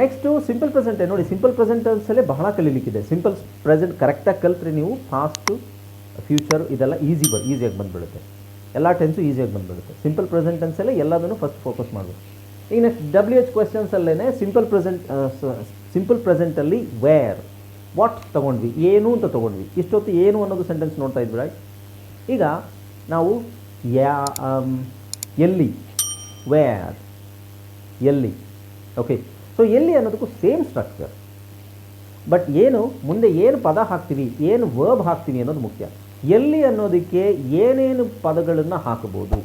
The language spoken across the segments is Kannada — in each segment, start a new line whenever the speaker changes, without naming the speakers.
ನೆಕ್ಸ್ಟು ಸಿಂಪಲ್ ಪ್ರೆಸೆಂಟೇ ನೋಡಿ ಸಿಂಪಲ್ ಪ್ರೆಸೆಂಟಲ್ಸಲ್ಲೇ ಬಹಳ ಕಲೀಲಿಕ್ಕಿದೆ. ಸಿಂಪಲ್ ಪ್ರೆಸೆಂಟ್ ಕರೆಕ್ಟಾಗಿ ಕಲಿತ್ರೆ ನೀವು ಫಾಸ್ಟು ಫ್ಯೂಚರ್ ಇದೆಲ್ಲ ಈಸಿ ಬರ್ ಈಸಿಯಾಗಿ ಬಂದುಬಿಡುತ್ತೆ. ಎಲ್ಲ ಟೆನ್ಸು ಈಸಿಯಾಗಿ ಬಂದುಬಿಡುತ್ತೆ. ಸಿಂಪಲ್ ಪ್ರೆಸೆಂಟ್ ಅನ್ಸಲ್ಲೇ ಎಲ್ಲದನ್ನು ಫಸ್ಟ್ ಫೋಕಸ್ ಮಾಡಬೇಕು. ಈಗ ನೆಕ್ಸ್ಟ್ ಡಬ್ಲ್ಯೂ ಎಚ್ ಕ್ವೆಶನ್ಸಲ್ಲೇ ಸಿಂಪಲ್ ಪ್ರೆಸೆಂಟ್ ಸಿಂಪಲ್ ಪ್ರೆಸೆಂಟಲ್ಲಿ ವೇರ್ ವಾಟ್ ತೊಗೊಂಡ್ವಿ, ಏನು ಅಂತ ತೊಗೊಂಡ್ವಿ. ಇಷ್ಟೊತ್ತು ಏನು ಅನ್ನೋದು ಸೆಂಟೆನ್ಸ್ ನೋಡ್ತಾ ಇದ್ವಿ? ಈಗ ನಾವು ಯಾ ಎಲ್ಲಿ ವೇರ್ ಎಲ್ಲಿ ಓಕೆ ಸೊ ಎಲ್ಲಿ ಅನ್ನೋದಕ್ಕೂ ಸೇಮ್ ಸ್ಟ್ರಕ್ಚರ್ ಬಟ್ ಏನು, ಮುಂದೆ ಏನು ಪದ ಹಾಕ್ತೀವಿ, ಏನು ವರ್ಬ್ ಹಾಕ್ತೀವಿ ಅನ್ನೋದು ಮುಖ್ಯ. ಎಲ್ಲಿ ಅನ್ನೋದಕ್ಕೆ ಏನೇನು ಪದಗಳನ್ನು ಹಾಕಬಹುದು?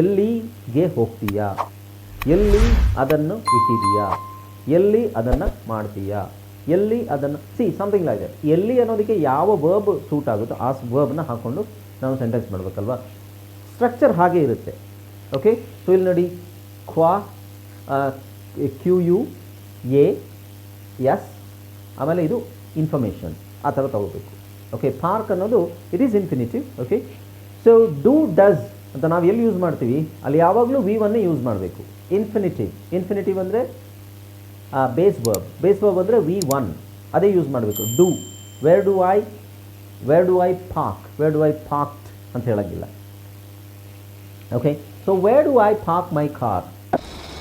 ಎಲ್ಲಿಗೆ ಹೋಗ್ತೀಯಾ? ಎಲ್ಲಿ ಅದನ್ನು ಇಟ್ಟಿದೀಯಾ ಎಲ್ಲಿ ಅದನ್ನು ಮಾಡ್ತೀಯಾ? ಎಲ್ಲಿ ಅದನ್ನು ಸಿ ಸಮಥಿಂಗ್ ಲೈಕ್ ದಟ್ ಎಲ್ಲಿ ಅನ್ನೋದಕ್ಕೆ ಯಾವ ವರ್ಬ್ ಸೂಟ್ ಆಗುತ್ತೋ ಆ ವರ್ಬ್ನ ಹಾಕ್ಕೊಂಡು ನಾವು ಸೆಂಟೆನ್ಸ್ ಮಾಡಬೇಕಲ್ವಾ? ಸ್ಟ್ರಕ್ಚರ್ ಹಾಗೆ ಇರುತ್ತೆ. ಓಕೆ ಸೊ ಇಲ್ಲಿ ನೋಡಿ, ಕ್ವಾ ಕ್ಯೂ ಯು ಎ ಎಸ್ ಆಮೇಲೆ ಇದು ಇನ್ಫಾರ್ಮೇಷನ್ ಆ ಥರ ತಗೋಬೇಕು. ಓಕೆ ಪಾರ್ಕ್ ಅನ್ನೋದು it is infinitive okay so do does ಅಂತ ನಾವು ಎಲ್ಲಿ ಯೂಸ್ ಮಾಡ್ತೀವಿ? ಅಲ್ಲಿ ಯಾವಾಗಲೂ ವಿ ಒನ್ನೇ ಯೂಸ್ ಮಾಡಬೇಕು. ಇನ್ಫಿನಿಟಿವ್ ಇನ್ಫಿನಿಟಿವ್ ಅಂದರೆ ಬೇಸ್ ವರ್ಬ್ ಬೇಸ್ ವರ್ಬ್ ಅಂದರೆ ವಿ ಒನ್ ಅದೇ ಯೂಸ್ ಮಾಡಬೇಕು. Do where do I where do I park where do I parked ಅಂತ ಹೇಳೋಂಗಿಲ್ಲ. Okay so where do I park my car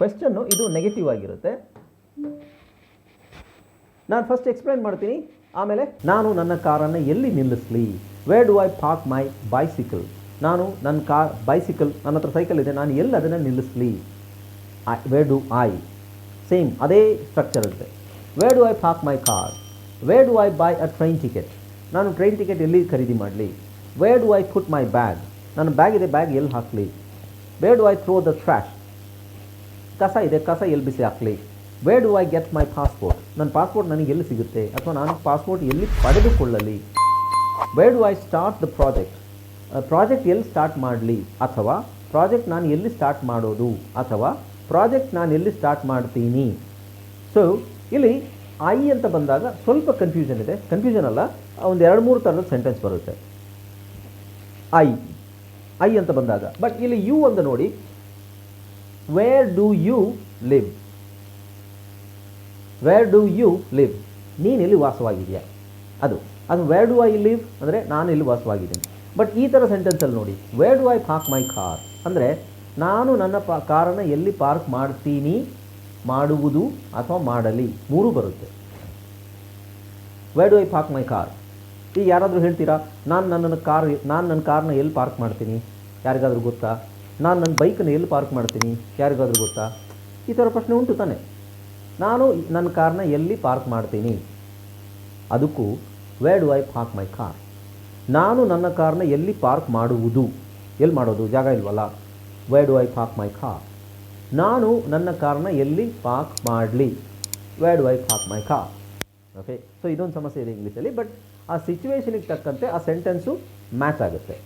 ಕ್ವೆಶ್ಚನ್ನು ಇದು ನೆಗೆಟಿವ್ ಆಗಿರುತ್ತೆ. ನಾನು ಫಸ್ಟ್ ಎಕ್ಸ್ಪ್ಲೈನ್ ಮಾಡ್ತೀನಿ. ಆಮೇಲೆ ನಾನು ನನ್ನ ಕಾರನ್ನು ಎಲ್ಲಿ ನಿಲ್ಲಿಸಲಿ? Where do I park my bicycle ನಾನು ನನ್ನ ಕಾರ್ ಬೈಸಿಕಲ್ ನನ್ನ ಹತ್ರ ಸೈಕಲ್ ಇದೆ. ನಾನು ಎಲ್ಲಿ ಅದನ್ನು ನಿಲ್ಲಿಸಲಿ? ವೇರ್ ಡು ಐ ಸೇಮ್ ಅದೇ ಸ್ಟ್ರಕ್ಚರ್ ಇರುತ್ತೆ. Where do I park my car where do I buy a train ticket ನಾನು ಟ್ರೈನ್ ಟಿಕೆಟ್ ಎಲ್ಲಿ ಖರೀದಿ ಮಾಡಲಿ? Where do I put my bag ನನ್ನ ಬ್ಯಾಗ್ ಇದೆ ಬ್ಯಾಗ್ ಎಲ್ಲಿ ಹಾಕಲಿ? Where do I throw the trash ಕಸ ಇದೆ, ಕಸ ಎಲ್ಲಿ ಬಿಸಿ ಹಾಕಲಿ where do I get my passport ನನ್ನ ಪಾಸ್ಪೋರ್ಟ್ ನನಗೆ ಎಲ್ಲಿ ಸಿಗುತ್ತೆ? ಅಥವಾ ನಾನು ಪಾಸ್ಪೋರ್ಟ್ ಎಲ್ಲಿ ಪಡೆದುಕೊಳ್ಳಲಿ? Where do I start the project project ಎಲ್ಲಿ ಸ್ಟಾರ್ಟ್ ಮಾಡಲಿ? ಅಥವಾ ಪ್ರಾಜೆಕ್ಟ್ ನಾನು ಎಲ್ಲಿ ಸ್ಟಾರ್ಟ್ ಮಾಡೋದು? ಅಥವಾ ಪ್ರಾಜೆಕ್ಟ್ ನಾನು ಎಲ್ಲಿ ಸ್ಟಾರ್ಟ್ ಮಾಡ್ತೀನಿ? ಸೊ ಇಲ್ಲಿ ಐ ಅಂತ ಬಂದಾಗ ಸ್ವಲ್ಪ ಕನ್ಫ್ಯೂಷನ್ ಇದೆ. ಕನ್ಫ್ಯೂಷನ್ ಅಲ್ಲ, ಒಂದು ಎರಡು ಮೂರು ಥರದ ಸೆಂಟೆನ್ಸ್ ಬರುತ್ತೆ. ಐ ಐ ಅಂತ ಬಂದಾಗ. ಬಟ್ ಇಲ್ಲಿ ಯು ಅಂತ ನೋಡಿ. Where do you live where do you live ನೀನು ಇಲ್ಲಿ ವಾಸವಾಗಿದೆಯಾ? ಅದು ಅದು ವೇರ್ ಡು ಐ ಲಿವ್ ಅಂದರೆ ನಾನು ಇಲ್ಲಿ ವಾಸವಾಗಿದ್ದೀನಿ. ಬಟ್ ಈ ಥರ ಸೆಂಟೆನ್ಸಲ್ಲಿ ನೋಡಿ where do I park my car ಅಂದರೆ ನಾನು ನನ್ನ ಪಾ ಕಾರನ್ನು ಎಲ್ಲಿ ಪಾರ್ಕ್ ಮಾಡ್ತೀನಿ? ಮಾಡುವುದು ಅಥವಾ ಮಾಡಲಿ? ಮೂರೂ ಬರುತ್ತೆ. Where do I park my car ಈಗ ಯಾರಾದರೂ ಹೇಳ್ತೀರಾ, ನಾನು ನನ್ನ ಕಾರ್, ನಾನು ನನ್ನ ಕಾರನ್ನ ಎಲ್ಲಿ ಪಾರ್ಕ್ ಮಾಡ್ತೀನಿ? ಯಾರಿಗಾದರೂ ಗೊತ್ತಾ? ನಾನು ನನ್ನ ಬೈಕನ್ನು ಎಲ್ಲಿ ಪಾರ್ಕ್ ಮಾಡ್ತೀನಿ? ಯಾರಿಗಾದ್ರೂ ಗೊತ್ತಾ? ಈ ಥರ ಪ್ರಶ್ನೆ ಉಂಟು ತಾನೆ. ನಾನು ನನ್ನ ಕಾರ್ನ ಎಲ್ಲಿ ಪಾರ್ಕ್ ಮಾಡ್ತೀನಿ? ಅದಕ್ಕೂ where do I park my car ನಾನು ನನ್ನ ಕಾರ್ನ ಎಲ್ಲಿ ಪಾರ್ಕ್ ಮಾಡುವುದು? ಎಲ್ಲಿ ಮಾಡೋದು? ಜಾಗ ಇಲ್ವಲ್ಲ? Where do I park my car ನಾನು ನನ್ನ ಕಾರ್ನ ಎಲ್ಲಿ ಪಾರ್ಕ್ ಮಾಡಲಿ? Where do I park my car okay so ಇದೊಂದು ಸಮಸ್ಯೆ ಇದೆ ಇಂಗ್ಲೀಷಲ್ಲಿ ಬಟ್ ಆ ಸಿಚುವೇಶನಿಗೆ ತಕ್ಕಂತೆ ಆ ಸೆಂಟೆನ್ಸು ಮ್ಯಾಚ್ ಆಗುತ್ತೆ.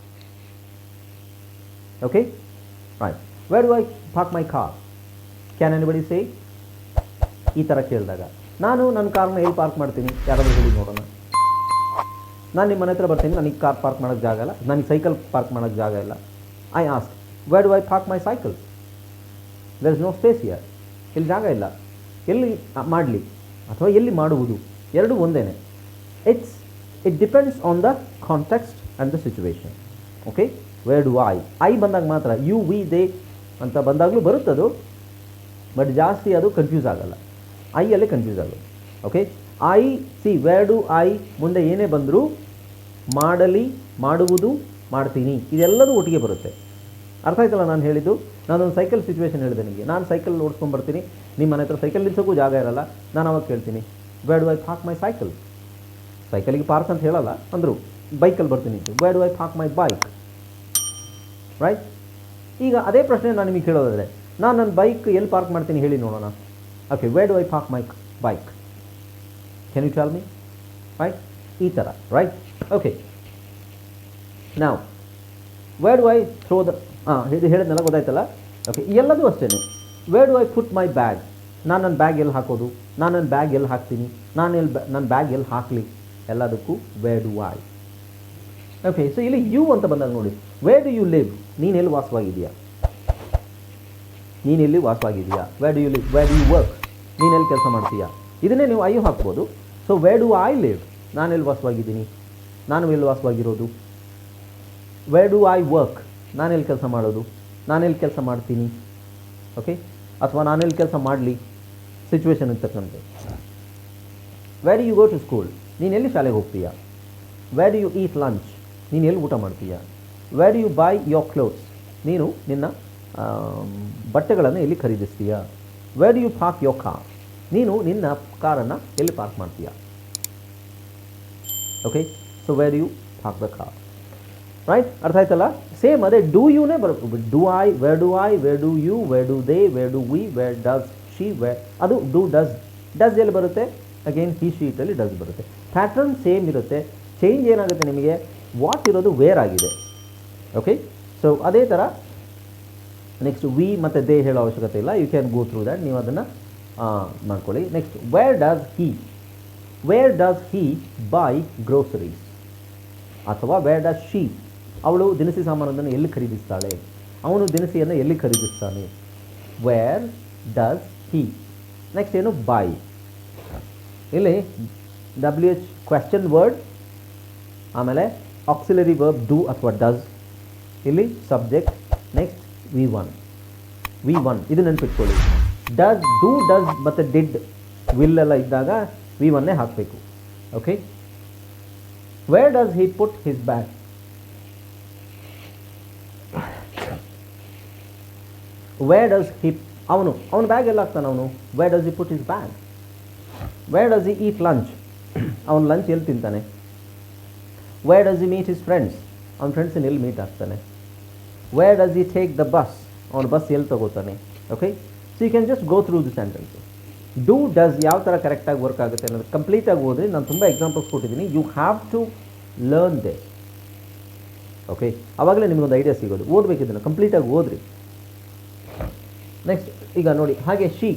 Okay right where do I park my car can anybody say ಈ ಥರ ಕೇಳಿದಾಗ. ನಾನು ನನ್ನ ಕಾರ್ನ ಎಲ್ಲಿ ಪಾರ್ಕ್ ಮಾಡ್ತೀನಿ? ಯಾರಾದರೂ ಹೇಳಿ ನೋಡೋಣ. ನಾನು ನಿಮ್ಮ ಮನೆ ಹತ್ರ ಬರ್ತೀನಿ. ನನಗೆ ಕಾರ್ ಪಾರ್ಕ್ ಮಾಡೋಕ್ಕೆ ಜಾಗ ಇಲ್ಲ. ನನಗೆ ಸೈಕಲ್ ಪಾರ್ಕ್ ಮಾಡೋಕ್ಕೆ ಜಾಗ ಇಲ್ಲ. I ask where do I park my cycle there is no space here ಇಲ್ಲಿ ಜಾಗ ಇಲ್ಲ. ಎಲ್ಲಿ ಮಾಡಲಿ? ಅಥವಾ ಎಲ್ಲಿ ಮಾಡುವುದು? ಎರಡೂ ಒಂದೇನೆ. It's it depends on the context and the situation okay where do I I ಬಂದಾಗ ಮಾತ್ರ ಯು ವಿ ದೇ ಅಂತ ಬಂದಾಗಲೂ ಬರುತ್ತದು ಬಟ್ ಜಾಸ್ತಿ ಅದು ಕನ್ಫ್ಯೂಸ್ ಆಗಲ್ಲ. ಐ ಅಲ್ಲೇ ಕನ್ಫ್ಯೂಸ್ ಆಗೋದು. Okay I see where do I ಮುಂದೆ ಏನೇ ಬಂದರೂ ಮಾಡಲಿ, ಮಾಡುವುದು, ಮಾಡ್ತೀನಿ. ಇದೆಲ್ಲದೂ ಒಟ್ಟಿಗೆ ಬರುತ್ತೆ. ಅರ್ಥ ಆಯ್ತಲ್ಲ ನಾನು ಹೇಳಿದ್ದು? ನಾನೊಂದು ಸೈಕಲ್ ಸಿಚುವೇಶನ್ ಹೇಳಿದೆ ನಿಮಗೆ. ನಾನು ಸೈಕಲ್ ಓಡಿಸ್ಕೊಂಡ್ಬರ್ತೀನಿ ನಿಮ್ಮ ಮನೆ ಹತ್ರ ಸೈಕಲ್ ನಿಲ್ಸೋಕ್ಕೂ ಜಾಗ ಇರಲ್ಲ. ನಾನು ಅವಾಗ ಕೇಳ್ತೀನಿ where do I park my cycle ಸೈಕಲಿಗೆ park ಅಂತ ಹೇಳಲ್ಲ, ಅಂದರು. ಬೈಕಲ್ಲಿ ಬರ್ತೀನಿ. Where do I park my bike right ಈಗ ಅದೇ ಪ್ರಶ್ನೆ ನಾನು ನಿಮಗೆ ಕೇಳೋದಾದರೆ ನಾನು ನನ್ನ ಬೈಕ್ ಎಲ್ಲಿ ಪಾರ್ಕ್ ಮಾಡ್ತೀನಿ ಹೇಳಿ ನೋಡೋಣ. Okay where do I park my bike can you tell me right ಈ ಥರ ರೈಟ್ ಓಕೆ ನಾವು where do I throw the ಹಾಂ ಇದು ಹೇಳಿದ್ನಲ್ಲ, ಗೊತ್ತಾಯ್ತಲ್ಲ? ಓಕೆ ಎಲ್ಲದೂ ಅಷ್ಟೇ. Where do I put my bag ನಾನು ನನ್ನ ಬ್ಯಾಗ್ ಎಲ್ಲಿ ಹಾಕೋದು? ನಾನು ನನ್ನ ಬ್ಯಾಗ್ ಎಲ್ಲಿ ಹಾಕ್ತೀನಿ? ನಾನು ಎಲ್ಲಿ ನನ್ನ ಬ್ಯಾಗ್ ಎಲ್ಲಿ ಹಾಕಲಿ? ಎಲ್ಲದಕ್ಕೂ where do I okay so ಇಲ್ಲಿ ಯು ಅಂತ ಬಂದಾಗ ನೋಡಿ. ವೇರ್ ಡು ಯು ಲಿವ್ ನೀನು ಎಲ್ಲಿ ವಾಸವಾಗಿದೆಯಾ ನೀನು ಎಲ್ಲಿ ವಾಸವಾಗಿದೆಯಾ where do you live where do you work ನೀನು ಎಲ್ಲಿ ಕೆಲಸ ಮಾಡ್ತೀಯಾ? ಇದನ್ನೇ ನೀವು ಐ ಹಾಕ್ಬೋದು. So where do I live ನಾನು ಎಲ್ಲಿ ವಾಸವಾಗಿದ್ದೀನಿ? ನಾನು ಎಲ್ಲಿ ವಾಸವಾಗಿರೋದು? ವೇರ್ ಡು ಐ ವರ್ಕ್ ನಾನೆಲ್ಲಿ ಕೆಲಸ ಮಾಡೋದು? ನಾನೆಲ್ಲಿ ಕೆಲಸ ಮಾಡ್ತೀನಿ? ಓಕೆ ಅಥವಾ ನಾನೆಲ್ಲಿ ಕೆಲಸ ಮಾಡಲಿ? ಸಿಚುವೇಶನ್ ತಕ್ಕಂತೆ. Where you go to school ನೀನು ಎಲ್ಲಿ ಶಾಲೆಗೆ ಹೋಗ್ತೀಯಾ? ವೇರ್ ಯು ಈಟ್ ಲಂಚ್ ನೀನು ಎಲ್ಲಿ ಊಟ ಮಾಡ್ತೀಯಾ? Where you buy your clothes ನೀನು ನಿನ್ನ ಬಟ್ಟೆಗಳನ್ನು ಎಲ್ಲಿ ಖರೀದಿಸ್ತೀಯ? Where you park your car ನೀನು ನಿನ್ನ ಕಾರನ್ನು ಎಲ್ಲಿ ಪಾರ್ಕ್ ಮಾಡ್ತೀಯ? Okay so where you park the car right ಅರ್ಥ ಆಯ್ತಲ್ಲ? ಸೇಮ್ ಅದೇ ಡೂ ಯೂನೇ ಬರುತ್ತೆ do I where do I where do you where do they where do we where does she where ಅದು ಡೂ ಡಸ್ ಡಸ್ ಎಲ್ಲಿ ಬರುತ್ತೆ? ಅಗೇನ್ ಹಿ ಶೀಟಲ್ಲಿ ಡಸ್ ಬರುತ್ತೆ. ಪ್ಯಾಟ್ರನ್ ಸೇಮ್ ಇರುತ್ತೆ. ಚೇಂಜ್ ಏನಾಗುತ್ತೆ ನಿಮಗೆ? ವಾಟ್ ಇರೋದು ವೇರ್ ಆಗಿದೆ. ಓಕೆ ಸೊ ಅದೇ ಥರ ನೆಕ್ಸ್ಟ್ ವಿ ಮತ್ತು ದೇ ಹೇಳೋ ಅವಶ್ಯಕತೆ ಇಲ್ಲ. You can go through that ನೀವು ಅದನ್ನು ಮಾಡ್ಕೊಳ್ಳಿ. Next where does he where does he buy groceries ಅಥವಾ ವೇರ್ ಡಸ್ ಶೀ ಅವಳು ದಿನಸಿ ಸಾಮಾನನ್ನು ಎಲ್ಲಿ ಖರೀದಿಸ್ತಾಳೆ? ಅವನು ದಿನಸಿಯನ್ನು ಎಲ್ಲಿ ಖರೀದಿಸ್ತಾನೆ? ವೇರ್ ಡಸ್ ಹಿ ನೆಕ್ಸ್ಟ್ ಏನು ಬೈ ಇಲ್ಲಿ ಡಬ್ಲ್ಯೂ ಎಚ್ ಕ್ವೆಶ್ಚನ್ ವರ್ಡ್ ಆಮೇಲೆ ಆಕ್ಸಿಲರಿ ವರ್ಬ್ ಡೂ ಅಥವಾ ಡಸ್ ಇಲ್ಲಿ subject next V one V one ಇದು ನೆನ್ಪಿಟ್ಕೊಳ್ಳಿ. ಡಸ್ ಡೂ ಡಸ್ ಮತ್ತು ಡಿಡ್ ವಿಲ್ ಎಲ್ಲ ಇದ್ದಾಗ ವಿ ಒನ್ನೇ ಹಾಕಬೇಕು. Okay where does he put his bag where does he ಅವನು, ಅವನ ಬ್ಯಾಗ್ ಎಲ್ಲ ಹಾಕ್ತಾನೆ ಅವನು. Where does he put his bag where does he eat lunch ಅವನು ಲಂಚ್ ಎಲ್ಲಿ ತಿಂತಾನೆ? Where does he meet his friends ಅವ್ನ ಫ್ರೆಂಡ್ಸನ್ನ ಎಲ್ಲಿ ಮೀಟ್ ಆಗ್ತಾನೆ? Where does he take the bus ಅವನ ಬಸ್ ಎಲ್ಲಿ ತಗೋತಾನೆ? Okay so you can just go through the sentence do does ಯಾವ ಥರ ಕರೆಕ್ಟಾಗಿ ವರ್ಕ್ ಆಗುತ್ತೆ ಅನ್ನೋದು ಕಂಪ್ಲೀಟಾಗಿ ಹೋದ್ರೆ ನಾನು ತುಂಬ ಎಕ್ಸಾಂಪಲ್ಸ್ ಕೊಟ್ಟಿದ್ದೀನಿ. You have to learn they okay ಆವಾಗಲೇ ನಿಮಗೊಂದು ಐಡಿಯಾ ಸಿಗೋದು. ಓದಬೇಕಿದ್ದನ್ನು ಕಂಪ್ಲೀಟಾಗಿ ಓದ್ರಿ. ನೆಕ್ಸ್ಟ್ ಈಗ ನೋಡಿ, ಹಾಗೆ she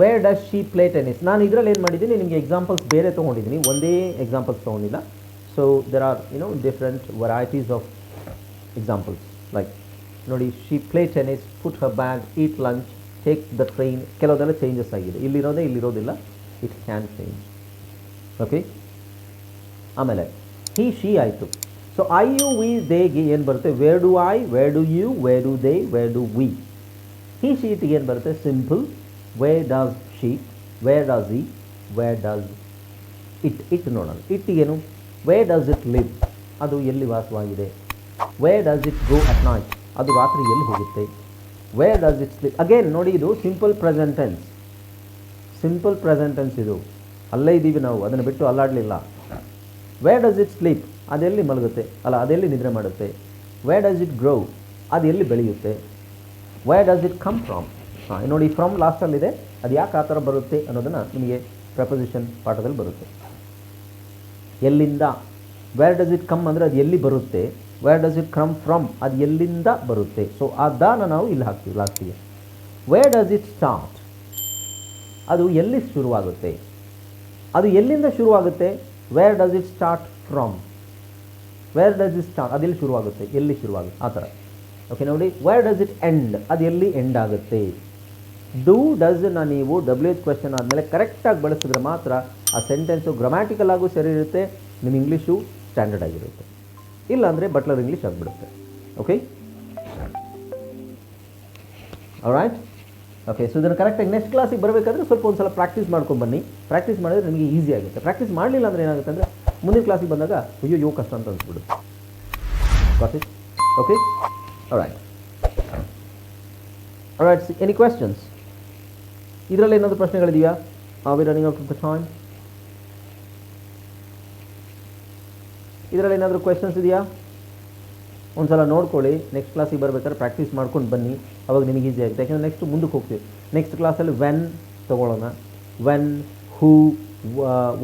where does she play tennis ನಾನು ಇದರಲ್ಲಿ ಏನು ಮಾಡಿದ್ದೀನಿ, ನಿಮಗೆ ಎಕ್ಸಾಂಪಲ್ಸ್ ಬೇರೆ ತೊಗೊಂಡಿದ್ದೀನಿ. ಒಂದೇ examples ತೊಗೊಂಡಿಲ್ಲ. So there are you know different varieties of examples like ನೋಡಿ she play tennis put her bag eat lunch take the train ಕೆಲವುದೆಲ್ಲ changes ಆಗಿದೆ. ಇಲ್ಲಿರೋದೇ, ಇಲ್ಲಿರೋದಿಲ್ಲ. ಇಟ್ ಕ್ಯಾನ್ ಚೇಂಜ್ ಓಕೆ ಆಮೇಲೆ ಹಿ ಶಿ ಆಯಿತು. ಸೊ ಐ ಯು ವಿ ದೇಗೆ ಏನು ಬರುತ್ತೆ? Where do I where do you where do they where do we he ಶೀಟಿಗೆ ಏನು ಬರುತ್ತೆ? Simple where does she where does he where does it it ನೋಡೋಣ. ಇಟ್ಟಿಗೇನು ವೇ ಡಸ್ ಇಟ್ ಲಿವ್ ಅದು ಎಲ್ಲಿ ವಾಸವಾಗಿದೆ? Where does it go at night ಅದು ರಾತ್ರಿ ಎಲ್ಲಿ ಹೋಗುತ್ತೆ. Where does it sleep again ನೋಡಿ ಇದು ಸಿಂಪಲ್ ಪ್ರೆಸೆಂಟೆನ್ಸ್ ಸಿಂಪಲ್ ಪ್ರೆಸೆಂಟೆನ್ಸ್ ಇದು. ಅಲ್ಲೇ ಇದ್ದೀವಿ ನಾವು, ಅದನ್ನು ಬಿಟ್ಟು ಅಲ್ಲಾಡಲಿಲ್ಲ. ವೇರ್ ಡಸ್ ಇಟ್ ಸ್ಲೀಪ್ ಅದೆಲ್ಲಿ ಮಲಗುತ್ತೆ? ಅಲ್ಲ ಅದೆಲ್ಲಿ ನಿದ್ರೆ ಮಾಡುತ್ತೆ? ವೇರ್ ಡಸ್ ಇಟ್ ಗ್ರೋ ಅದು ಎಲ್ಲಿ ಬೆಳೆಯುತ್ತೆ? Where does it come from ಹಾಂ ನೋಡಿ ಫ್ರಮ್ ಲಾಸ್ಟಲ್ಲಿದೆ ಅದು ಯಾಕೆ ಆ ಥರ ಬರುತ್ತೆ ಅನ್ನೋದನ್ನು ನಿಮಗೆ ಪ್ರಪೊಸಿಷನ್ ಪಾಠದಲ್ಲಿ ಬರುತ್ತೆ. ಎಲ್ಲಿಂದ? ವೇರ್ ಡಸ್ ಇಟ್ ಕಮ್ ಅಂದರೆ ಅದು ಎಲ್ಲಿ ಬರುತ್ತೆ? Where does it come from ಅದು ಎಲ್ಲಿಂದ ಬರುತ್ತೆ? ಸೊ ಆ ದಾನ ನಾವು ಇಲ್ಲಿ ಹಾಕ್ತೀವಿ ಲಾಸ್ಟಿಗೆ ವೇರ್ ಡಸ್ ಇಟ್ ಸ್ಟಾರ್ಟ್ ಅದು ಎಲ್ಲಿ ಶುರುವಾಗುತ್ತೆ? ಅದು ಎಲ್ಲಿಂದ ಶುರುವಾಗುತ್ತೆ? Where does it start from where does it start ಅದೆಲ್ಲಿ ಶುರುವಾಗುತ್ತೆ? ಎಲ್ಲಿ ಶುರುವಾಗುತ್ತೆ? ಆ ಥರ. ಓಕೆ ನೋಡಿ ವೇರ್ ಡಸ್ ಇಟ್ ಎಂಡ್ ಅದು ಎಲ್ಲಿ ಎಂಡ್ ಆಗುತ್ತೆ? ಡೂ ಡಸ್ನ ನೀವು ಡಬ್ಲ್ಯೂ ಎಚ್ ಕ್ವೆಶನ್ ಆದಮೇಲೆ ಕರೆಕ್ಟಾಗಿ ಬಳಸಿದ್ರೆ ಮಾತ್ರ ಆ ಸೆಂಟೆನ್ಸು ಗ್ರಾಮ್ಯಾಟಿಕಲ್ ಆಗೂ ಸರಿ ಇರುತ್ತೆ ನಿಮ್ಮ ಇಂಗ್ಲೀಷು ಸ್ಟ್ಯಾಂಡರ್ಡ್ ಆಗಿರುತ್ತೆ. ಇಲ್ಲಾಂದರೆ ಬಟ್ಲರ್ ಇಂಗ್ಲೀಷ್ ಆಗಿಬಿಡುತ್ತೆ. ಓಕೆ ರೈಟ್ ಓಕೆ ಸೊ ಇದನ್ನು ಕರೆಕ್ಟಾಗಿ ನೆಕ್ಸ್ಟ್ ಕ್ಲಾಸಿಗೆ ಬರಬೇಕಾದ್ರೆ ಸ್ವಲ್ಪ ಒಂದು ಸಲ ಪ್ರಾಕ್ಟೀಸ್ ಮಾಡ್ಕೊಂಡು ಬನ್ನಿ. ಪ್ರಾಕ್ಟೀಸ್ ಮಾಡಿದ್ರೆ ನಿಮಗೆ ಈಸಿ ಆಗುತ್ತೆ. ಪ್ರಾಕ್ಟೀಸ್ ಮಾಡಲಿಲ್ಲ ಅಂದರೆ ಏನಾಗುತ್ತೆ ಅಂದರೆ ಮುಂದಿನ ಕ್ಲಾಸಿಗೆ ಬಂದಾಗ, ಅಯ್ಯೋ ಯೋ ಕಷ್ಟ ಅಂತ ಅನ್ಸ್ಬಿಡುತ್ತೆ. It okay right right any questions ಇದರಲ್ಲಿ ಏನಾದರೂ ಪ್ರಶ್ನೆಗಳಿದೆಯಾ? ಆರ್ ವಿ ರನ್ನಿಂಗ್ ಔಟ್ ಇದರಲ್ಲಿ ಏನಾದರೂ ಕ್ವೆಶನ್ಸ್ ಇದೆಯಾ? ಒಂದು ಸಲ ನೋಡ್ಕೊಳ್ಳಿ ನೆಕ್ಸ್ಟ್ ಕ್ಲಾಸಿಗೆ ಬರ್ಬೇಕಾದ್ರೆ ಪ್ರಾಕ್ಟೀಸ್ ಮಾಡ್ಕೊಂಡು ಬನ್ನಿ. ಅವಾಗ ನಿಮಗೆ ಈಸಿ ಆಗುತ್ತೆ. ಯಾಕೆಂದರೆ ನೆಕ್ಸ್ಟ್ ಮುಂದಕ್ಕೆ ಹೋಗ್ತೀವಿ. ನೆಕ್ಸ್ಟ್ ಕ್ಲಾಸಲ್ಲಿ ವೆನ್ ತೊಗೊಳ್ಳೋಣ. ವೆನ್ ಹೂ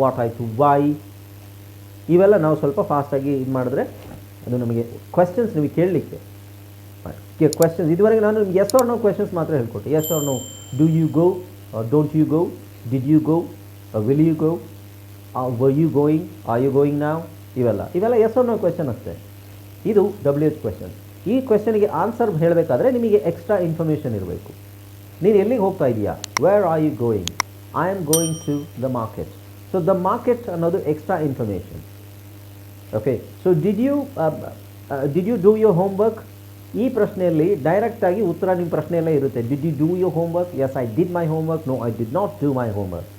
ವಾಟ್ ಆಯಿತು? ವೈ ಇವೆಲ್ಲ ನಾವು ಸ್ವಲ್ಪ ಫಾಸ್ಟಾಗಿ ಇದು ಮಾಡಿದ್ರೆ ಅದು ನಮಗೆ ಕ್ವೆಶನ್ಸ್ ನಿಮಗೆ ಕೇಳಲಿಕ್ಕೆ ಕ್ವೆಶನ್ಸ್ ಇದುವರೆಗೆ ನಾನು ನಿಮ್ಗೆ ಎಸ್ ಆರ್ ನೋ ಕ್ವೆಶನ್ಸ್ ಮಾತ್ರ ಹೇಳ್ಕೊಟ್ಟೆ. Yes or no do you go don't you go did you go will you go were you going are you going ನಾವ್ ಇವೆಲ್ಲ. ಇವೆಲ್ಲ ಎಸ್ ನೋ ಕ್ವೆಶನ್ ಅಷ್ಟೇ. ಇದು ಡಬ್ಲ್ಯೂ ಎಚ್ ಕ್ವೆಶನ್ ಈ ಕ್ವೆಶನ್ಗೆ ಆನ್ಸರ್ ಹೇಳಬೇಕಾದ್ರೆ ನಿಮಗೆ ಎಕ್ಸ್ಟ್ರಾ ಇನ್ಫಾರ್ಮೇಷನ್ ಇರಬೇಕು. ನೀನು ಎಲ್ಲಿಗೆ ಹೋಗ್ತಾ ಇದೆಯಾ? Where are you going I am going to the market so the market ಅನ್ನೋದು extra information okay so did you did you do your homework ಈ ಪ್ರಶ್ನೆಯಲ್ಲಿ ಡೈರೆಕ್ಟಾಗಿ ಉತ್ತರ ನಿಮ್ಮ ಪ್ರಶ್ನೆಯಲ್ಲೇ ಇರುತ್ತೆ. Did you do your homework yes I did my homework no I did not do my homework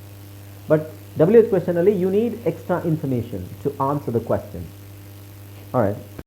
but W H ಕ್ವೆಶನಲ್ಲಿ you need extra information to answer the question alright